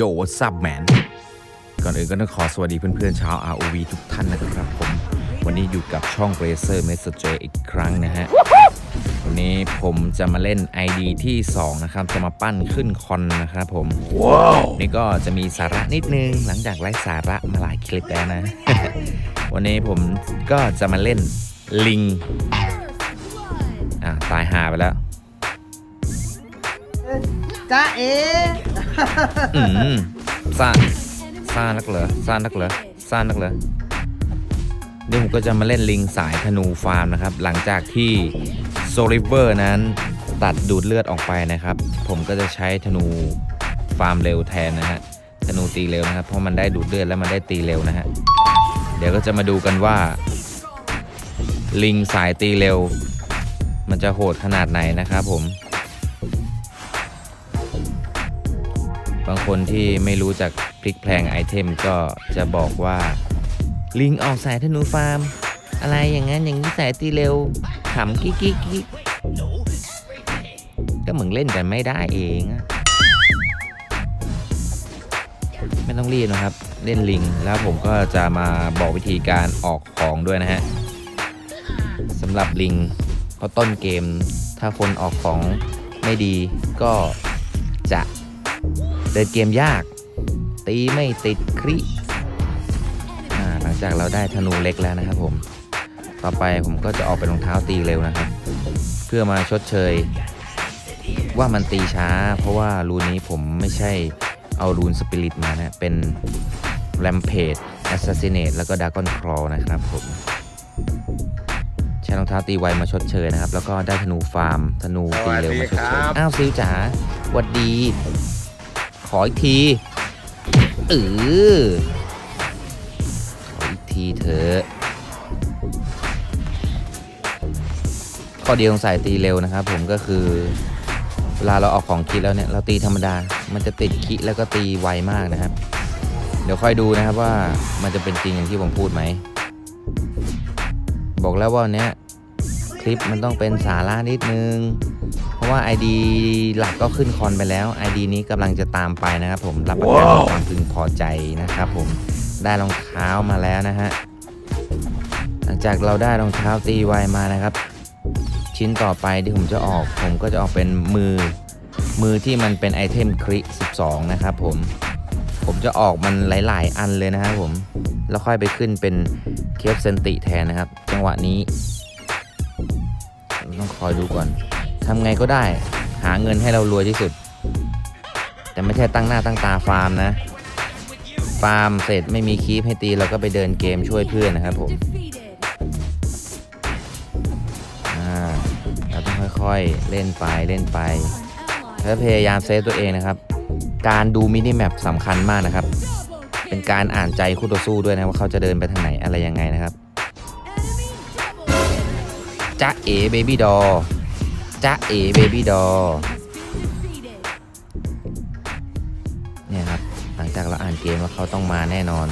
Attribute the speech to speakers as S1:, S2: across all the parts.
S1: โย่ซับแมนก่อนอื่นก็ต้องขอสวัสดีเพื่อนๆชาว ROV ทุกท่านนะครับผม วันนี้อยู่กับช่อง Razer Messenger อีกครั้งนะฮะ วันนี้ผมจะมาเล่น ID ที่ 2 นะครับ จะมาปั้นขึ้นคอนนะครับผม ว้าว นี่ก็จะมีสาระนิดนึงหลังจากไร้สาระมาหลายคลิปแล้วนะ วันนี้ผมก็จะมาเล่นลิง อะ ตายหาไปแล้ว
S2: จ้าเอ
S1: อืมซ่าซ่านักเหรอซ่านักเหรอซ่านักเหรอเดี๋ยวผมก็จะมาเล่นลิงสายธนูฟาร์มนะครับ หลังจากที่โซลิเวอร์นั้นตัดดูดเลือดออกไปนะครับ ผมก็จะใช้ธนูฟาร์มเร็วแทนนะฮะธนูตีเร็วนะครับ เพราะมันได้ดูดเลือดแล้วมันได้ตีเร็วนะฮะเดี๋ยวก็จะมาดูกันว่า ลิงสายตีเร็ว มันจะโหดขนาดไหนนะครับผม คนที่ไม่รู้จักพลิกแพลงไอเทมก็จะบอกว่า ลิงออกสายธนูฟาร์ม อะไรอย่างนั้นอย่างนี้สายตีเร็วขำกิ๊กกิ๊กกิ๊กก็เหมือนเล่นกันไม่ได้เองไม่ต้องรีบนะครับ เล่นลิงแล้วผมก็จะมาบอกวิธีการออกของด้วยนะฮะสำหรับลิงเพราะต้นเกม ถ้าคนออกของไม่ดีก็จะ เดินเกมยาก ตีไม่ติดคริอ่าหลังจากเราได้ธนูเล็กแล้วนะครับผม ต่อไปผมก็จะออกเป็นรองเท้าตีเร็วนะครับ เพื่อมาชดเชย ว่ามันตีช้า เพราะว่ารูนนี้ผมไม่ใช่เอารูนสปิริตมานะ เป็นแรมเพจแอสซัสซิเนตแล้วก็ดากอนครอนะครับผมใช้รองเท้าตีไวมาชดเชยนะครับ แล้วก็ได้ธนูฟาร์ม ธนูตีเร็วมาชดเชย อ้าวซิวจ๋าหวัดดี ขออีกทีเออขออีกทีเถอะข้อดีของสายตีเร็วนะครับ ผมก็คือเวลาเราออกของคิดแล้วเนี่ยเราตีธรรมดา มันจะติดคิแล้วก็ตีไวมากนะครับ เดี๋ยวค่อยดูนะครับว่ามันจะเป็นจริงอย่างที่ผมพูดไหม บอกแล้วว่าวันเนี้ยคลิปมันต้องเป็นสาระนิดนึง ราะว่า ID หลักก็ขึ้นคอนไปแล้ว ID นี้กำลังจะตามไปนะครับผมรับประกันความพึงพอใจนะครับผมได้รองเท้ามาแล้วนะฮะหลังจากเราได้รองเท้าตีไวมานะครับ ชิ้นต่อไปที่ผมจะออก ผมก็จะออกเป็นมือมือที่มันเป็นไอเทมคริ12 นะครับผมผมจะออกมันหลาย ๆ อันเลยนะครับผมแล้วค่อยไปขึ้นเป็นเคฟเซนติแทนนะครับ จังหวะนี้ ต้องคอยดูก่อน ทำไงก็ได้ หาเงินให้เรารวยที่สุด แต่ไม่ใช่ตั้งหน้าตั้งตาฟาร์มนะ ฟาร์มเสร็จไม่มีคีปให้ตีเราก็ไปเดินเกมช่วยเพื่อนนะครับผมเราต้องค่อยๆเล่นไปเล่นไปแล้วพยายามเซฟตัวเองนะครับ การดูมินิแมปสำคัญมากนะครับ เป็นการอ่านใจคู่ต่อสู้ด้วยนะว่าเขาจะเดินไปทางไหนอะไรยังไงนะครับจ๊ะเอ๋เบบี้ดอ จ๊ะเอ๋เบบี้ดอเนี่ยครับ หลังจากเราอ่านเกมว่าเขาต้องมาแน่นอน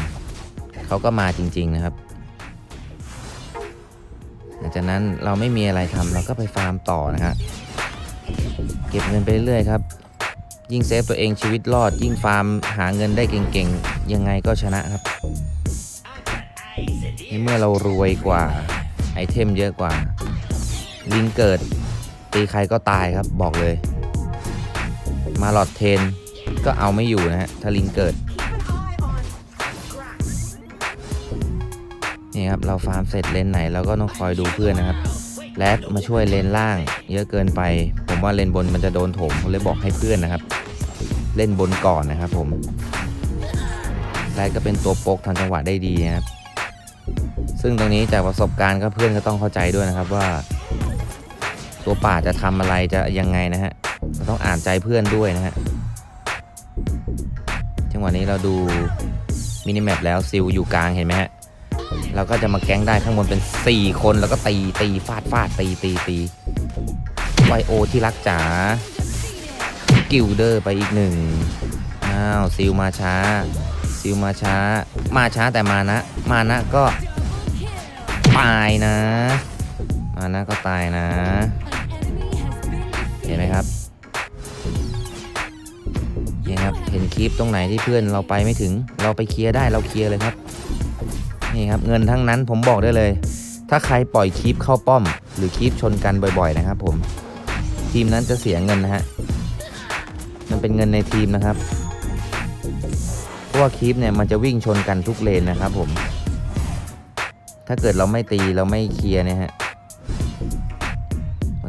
S1: เขาก็มาจริง ๆนะครับ หลังจากนั้นเราไม่มีอะไรทำเราก็ไปฟาร์มต่อนะฮะเก็บเงินไปเรื่อยๆครับ ยิ่งเซฟตัวเองชีวิตรอด ยิ่งฟาร์มหาเงินได้เก่งๆ ยังไงก็ชนะครับในเมื่อเรารวยกว่า ไอเทมเยอะกว่า ลิงเกิด ตีใครก็ตายครับบอกเลย มาหลอดเทนก็เอาไม่อยู่นะฮะถ้าลิงเกิดนี่ครับเราฟาร์มเสร็จเลนไหนเราก็ต้องคอยดูเพื่อนนะครับแรดมาช่วยเลนล่าง เยอะเกินไป ผมว่าเลนบนมันจะโดนถมผมเลยบอกให้เพื่อนนะครับ เล่นบนก่อนนะครับผมแรดก็เป็นตัวโปกทันจังหวะได้ดีนะครับซึ่งตรงนี้จากประสบการณ์ก็เพื่อนก็ต้องเข้าใจด้วยนะครับว่า ตัวป่าจะทำอะไรจะยังไงนะฮะเราต้องอ่านใจเพื่อนด้วยนะฮะจังหวะนี้เราดูมินิแมปแล้วซิลอยู่กลางเห็นไหมฮะเราก็จะมาแก๊งได้ข้างบนเป็น 4 คนแล้วก็ตีตีฟาดฟาดตีตีตีไวโอที่รักจ๋ากิลเดอร์ไปอีกหนึ่งอ้าวซิลมาช้าซิลมาช้า มาช้าแต่มานะ มานะก็ตายนะ มานะก็ตายนะ เห็นไหมครับยังไงครับ เห็นคลิปตรงไหนที่เพื่อนเราไปไม่ถึง เราไปเคลียร์ได้เราเคลียร์เลยครับ นี่ครับเงินทั้งนั้นผมบอกได้เลย ถ้าใครปล่อยคลิปเข้าป้อม หรือคลิปชนกันบ่อย ๆ นะครับ ผม ทีมนั้นจะเสียเงินนะฮะ มันเป็นเงินในทีมนะครับ เพราะว่าคลิปเนี่ยมันจะวิ่งชนกันทุกเลนนะครับ ผม ถ้าเกิดเราไม่ตีเราไม่เคลียร์เนี่ยฮะ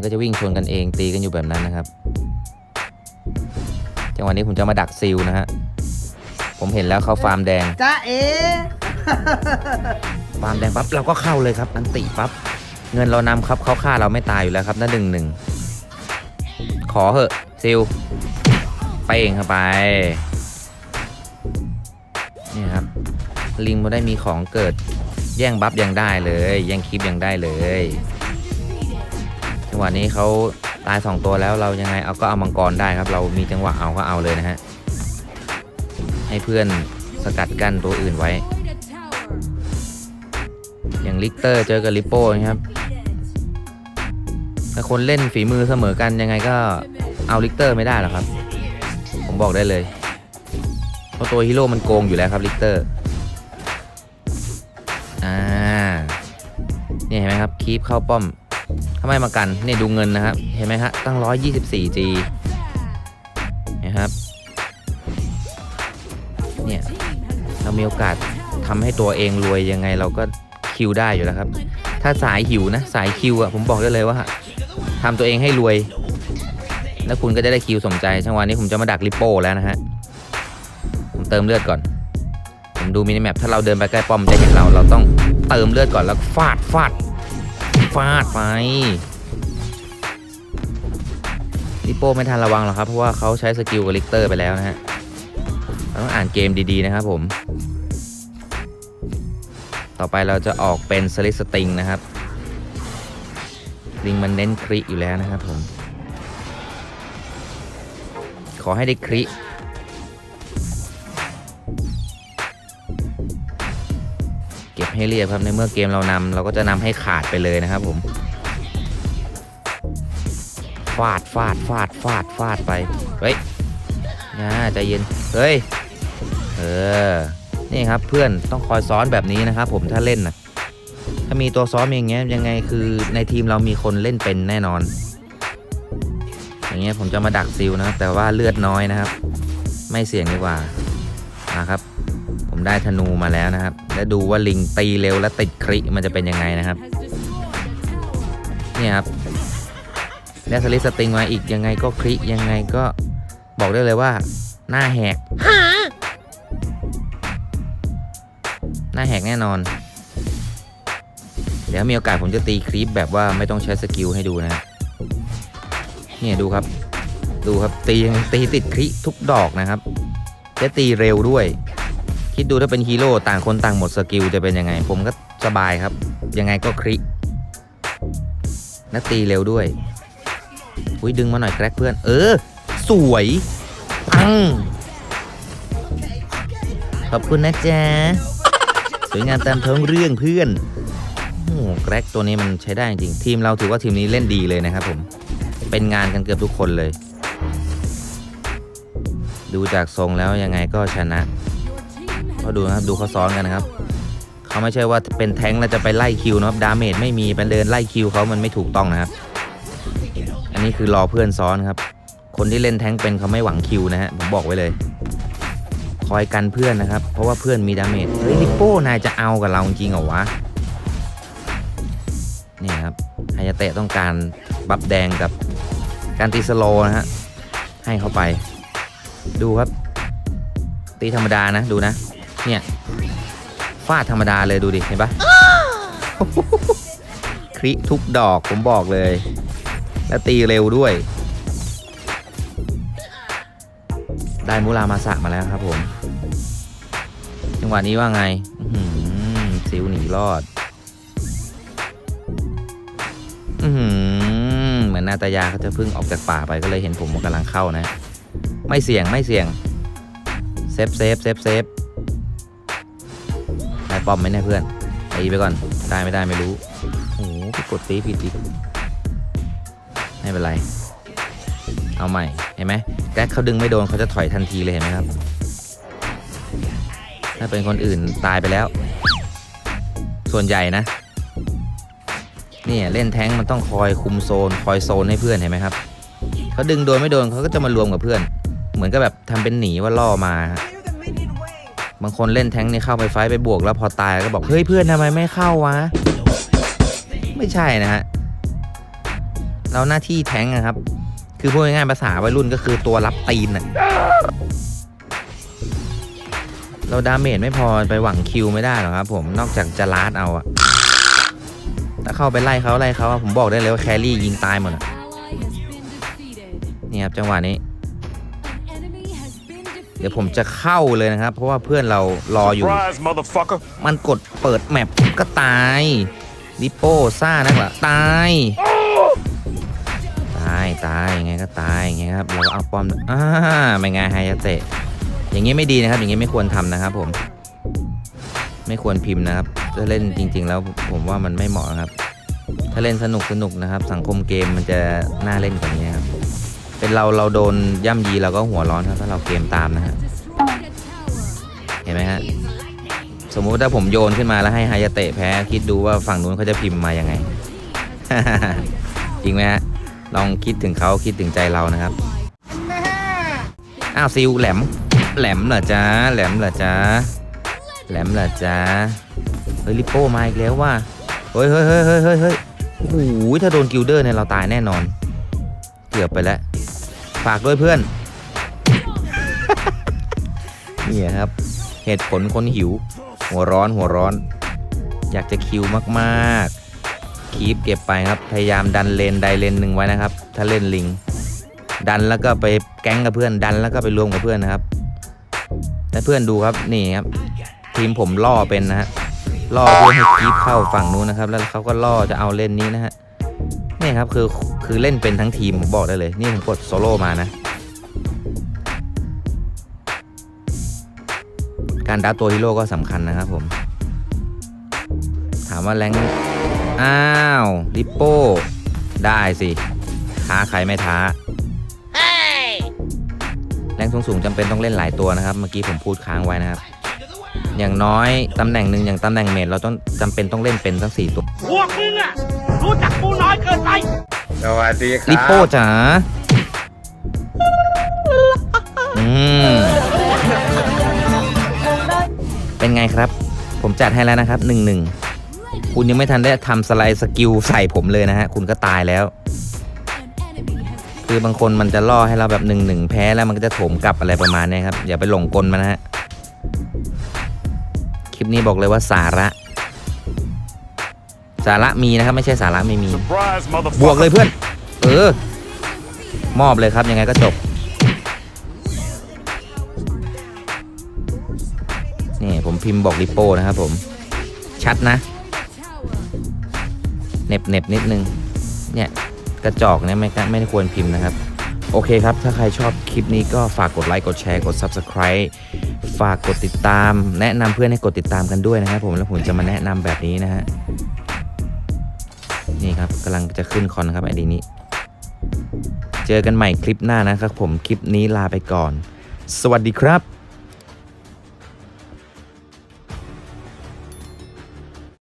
S1: ก็จะวิ่งชนกันเองตีกันอยู่แบบนั้นนะครับ จังหวะนี้ผมจะมาดักซิลนะฮะ ผมเห็นแล้วเขาฟาร์มแดง
S2: จ้าเอ
S1: ฟาร์มแดงปั๊บเราก็เข้าเลยครับอันติปั๊บ เงินเรานำครับเขาฆ่าเราไม่ตายอยู่แล้วครับนั่นหนึ่งหนึ่ง ขอเหอะซิลไปเองเข้าไปนี่ครับ ลิงมาได้มีของเกิดแย่งบัฟยังได้เลย แย่งคลิปยังได้เลยจั งหวะนี้เขาตายสองตัวแล้วเรายังไงเอาก็เอามังกรได้ครับ เรามีจังหวะเอาก็เอาเลยนะฮะให้เพื่อนสกัดกั้นตัวอื่นไว้ อย่างลิกเตอร์เจอกับลิปโป้นะครับถ้าคนเล่นฝีมือเสมอกันยังไงก็เอาลิกเตอร์ไม่ได้หรอกครับ ผมบอกได้เลยเพราะตัวฮีโร่มันโกงอยู่แล้วครับลิกเตอร์อ่านี่เห็นไหมครับคีปเข้าป้อม ไม่มากันนี่ดูเงินนะครับ เห็นไหมฮะตั้ง 124G นะครับเนี่ยเรามีโอกาสทำให้ตัวเองรวยยังไงเราก็คิวได้อยู่แล้วครับ ถ้าสายหิวนะ สายคิวอะผมบอกได้เลยว่าทำตัวเองให้รวย แล้วคุณก็จะได้คิวสมใจจังวะนี้ผมจะมาดักลิปโป้แล้วนะฮะผมเติมเลือดก่อน ผมดูมินิแมปถ้าเราเดินไปใกล้ป้อมจะเห็นเราเราต้องเติมเลือดก่อนแล้วฟาดฟาดฟาดไปลิโป้ไม่ทันระวังหรอกครับ เพราะว่าเขาใช้สกิลกับลิกเตอร์ไปแล้วนะฮะเราต้องอ่านเกมดีๆนะครับผม ต่อไปเราจะออกเป็นสลิสติงนะครับลิงมันเน้นคริอยู่แล้วนะครับผม ขอให้ได้คริ ให้เรียบครับในเมื่อเกมเรานำเราก็จะนำให้ขาดไปเลยนะครับผมฟาดฟาดฟาดฟาดฟาดไปเฮ้ยนะใจเย็นเฮ้ยเออนี่ครับเพื่อนต้องคอยซ้อนแบบนี้นะครับผมถ้าเล่นนะถ้ามีตัวซ้อนอย่างเงี้ยยังไงคือในทีมเรามีคนเล่นเป็นแน่นอน อย่างเงี้ยผมจะมาดักซิลนะแต่ว่าเลือดน้อยนะครับ ไม่เสี่ยงดีกว่านะครับ ผมได้ธนูมาแล้วนะครับ แล้วดูว่าลิงตีเร็วและติดคริมันจะเป็นยังไงนะครับเนี่ยครับได้สลิสติงมาอีกยังไงก็คริยังไงก็บอกได้เลยว่า หน้าแหกหน้าแหกแน่นอน เดี๋ยวมีโอกาสผมจะตีคลิปแบบว่าไม่ต้องใช้สกิลให้ดูนะเนี่ยดูครับ ดูครับตียังตีติดคลิทุกดอกนะครับจะตีเร็วด้วย คิดดูถ้าเป็นฮีโร่ต่างคนต่างหมดสกิลจะเป็นยังไง ผมก็สบายครับ ยังไงก็คลิและตีเร็วด้วยอุ้ยดึงมาหน่อยแกรกเพื่อน เออ สวยปังขอบคุณนะจ๊ะสวยงามตามท้องเรื่องเพื่อนโอ้แกรกตัวนี้มันใช้ได้จริง ทีมเราถือว่าทีมนี้เล่นดีเลยนะครับผม เป็นงานกันเกือบทุกคนเลย ดูจากทรงแล้วยังไงก็ชนะ เพราดูนะครับดูเขาซ้อนกันนะครับเขาไม่ใช่ว่าเป็นแท้งแล้วจะไปไล่คิวนะครับดาเมจไม่มีไปเดินไล่คิวเขามันไม่ถูกต้องนะครับ อันนี้คือรอเพื่อนซ้อนครับ คนที่เล่นแท้งเป็นเขาไม่หวังคิวนะฮะผมบอกไว้เลย คอยกันเพื่อนนะครับ เพราะว่าเพื่อนมีดาเมจเฮ้ยลิโป้นายจะเอากับเราจริงเหรอวะนี่ครับไฮยาเตะต้องการบัฟแดงกับการตีสโลนะฮะให้เข้าไป ดูครับ ตีธรรมดานะดูนะ เนี่ยฟาดธรรมดาเลยดูดิ เห็นปะคลิทุกดอกผมบอกเลย แล้วตีเร็วด้วย ได้มูรามาสะมาแล้วครับผม จังหวะนี้ว่าไงอื้อหือซิวหนีรอดอือหือเหมือนนาตายาเขาจะเพิ่งออกจากป่าไปก็เลยเห็นผมกำลังเข้านะ ไม่เสี่ยงไม่เสี่ยง เซฟเซฟเซฟเซฟได้ ป้อมไหมเนี่ยเพื่อนตีไปก่อนได้ไม่ได้ไม่รู้โอ้โหกดตีผิดอีกไม่เป็นไร เอาใหม่เห็นไหมแก๊กเขาดึงไม่โดนเขาจะถอยทันทีเลยเห็นไหมครับ ถ้าเป็นคนอื่นตายไปแล้ว ส่วนใหญ่นะเนี่ยเล่นแท้งมันต้องคอยคุมโซน คอยโซนให้เพื่อนเห็นไหมครับเขาดึงโดนไม่โดนเขาก็จะมารวมกับเพื่อน เหมือนกับแบบทำเป็นหนีว่าล่อมา บางคนเล่นแท้งนี่เข้าไปไฟท์ไปบวก แล้วพอตายก็บอกเฮ้ยเพื่อนทำไมไม่เข้าวะ ไม่ใช่นะฮะเราหน้าที่แท้งนะครับ คือพูดง่ายๆภาษาวัยรุ่นก็คือตัวรับตีนน่ะเราดาเมจไม่พอไปหวังคิวไม่ได้หรอกครับผมนอกจากจะลาดเอาอะถ้าเข้าไปไล่เขาไล่เขาอะผมบอกได้เลยว่าแครี่ยิงตายหมดอะนี่ครับจังหวะนี้ เดี๋ยวผมจะเข้าเลยนะครับ เพราะว่าเพื่อนเรารออยู่
S2: Surprise, motherfucker.
S1: มันกดเปิดแมปก็ตายลิโป้ซ่านักเหรอตาย ตายตายยังไงก็ตายยังไงครับเราก็เอาป้อมอ่าไม่ไงไฮยาเตะอย่างนี้ไม่ดีนะครับ อย่างนี้ไม่ควรทำนะครับ ผม ไม่ควรพิมพ์นะครับถ้าเล่นจริง ๆ แล้วผมว่ามันไม่เหมาะนะครับ ถ้าเล่นสนุกสนุกนะครับ สังคมเกมมันจะน่าเล่นกว่านี้ครับ เป็นเราเราโดนย่ำยีเราก็หัวร้อนครับถ้าเราเกมตามนะฮะเห็นไหมฮะสมมุติถ้าผมโยนขึ้นมาแล้วให้ฮายาเตะแพ้คิดดูว่าฝั่งนู้นเขาจะพิมพ์มายังไง จริงไหมฮะลองคิดถึงเขาคิดถึงใจเรานะครับอ้าวซิลแหลมแหลมเหรอจ๊ะแหลมเหรอจ๊ะแหลมเหรอจ๊ะเฮ้ยลิโป้มาอีกแล้วว่ะเฮ้ยเฮ้ยเฮ้ยเฮ้ยเฮ้ยเฮ้ยโอ้โหถ้าโดนกิลเดอร์เนี่ยเราตายแน่นอน เกือบไปแล้ว ฝากด้วยเพื่อน นี่ครับ เหตุผลคนหิว หัวร้อนหัวร้อน อยากจะคิวมากๆ คีปเก็บไปครับ พยายามดันเลนใดเลนหนึ่งไว้นะครับ ถ้าเล่นลิง ดันแล้วก็ไปแก๊งกับเพื่อน ดันแล้วก็ไปรวมกับเพื่อนนะครับและเพื่อนดูครับนี่ครับ ทีมผมล่อเป็นนะฮะล่อเพื่อให้คีปเข้าฝั่งนู้นนะครับ แล้วเขาก็ล่อจะเอาเล่นนี้นะฮะ นี่ครับคือคือเล่นเป็นทั้งทีมผมบอกได้เลย นี่ผมกดโซโล่มานะ การดับตัวฮีโร่ก็สำคัญนะครับผม ถามว่าแรงค์อ้าว ลิปโป้ได้สิท้าใครไม่ท้าแรงสูงๆจำเป็นต้องเล่นหลายตัวนะครับ เมื่อกี้ผมพูดค้างไว้นะครับ อย่างน้อยตำแหน่งหนึ่งอย่างตำแหน่งเมดเราต้องจำเป็นต้องเล่นเป็นทั้งสี่ตัว
S3: พวกมึงอะ รู้จักกูน้อยเกินไป
S2: สวัสดีค
S1: ลิป
S2: รั
S1: โป้จ๋าอืม เป็นไงครับ ผมจัดให้แล้วนะครับหนึ่งหนึ่ง คุณยังไม่ทันได้ทำสไลด์สกิลใส่ผมเลยนะฮะ คุณก็ตายแล้ว คือบางคนมันจะล่อให้เราแบบหนึ่งหนึ่งแพ้แล้วมันก็จะโถมกลับอะไรประมาณเนี้ยครับ อย่าไปหลงกลมันนะฮะ คลิปนี้บอกเลยว่าสาระ สาระมีนะครับไม่ใช่สาระไม่มี
S2: Surprise,
S1: บวก
S2: motherfucker.
S1: เลยเพื่อน เออ มอบเลยครับยังไงก็จบ นี่ผมพิมพ์บอกริปโป้นะครับผม ชัดนะเหน็บเหน็บนิดนึง เนี่ยกระจอกเนี่ยไม่ไม่ควรพิมพ์นะครับ โอเคครับ ถ้าใครชอบคลิปนี้ก็ฝากกดไลค์ กดแชร์ กด Subscribe ฝากกดติดตาม แนะนำเพื่อนให้กดติดตามกันด้วยนะครับผมแล้วผมจะมาแนะนำแบบนี้นะฮะ นี่ครับกำลังจะขึ้นคอนครับไอดีนี้ เจอกันใหม่คลิปหน้านะครับผมคลิปนี้ลาไปก่อน สวัสดีครับ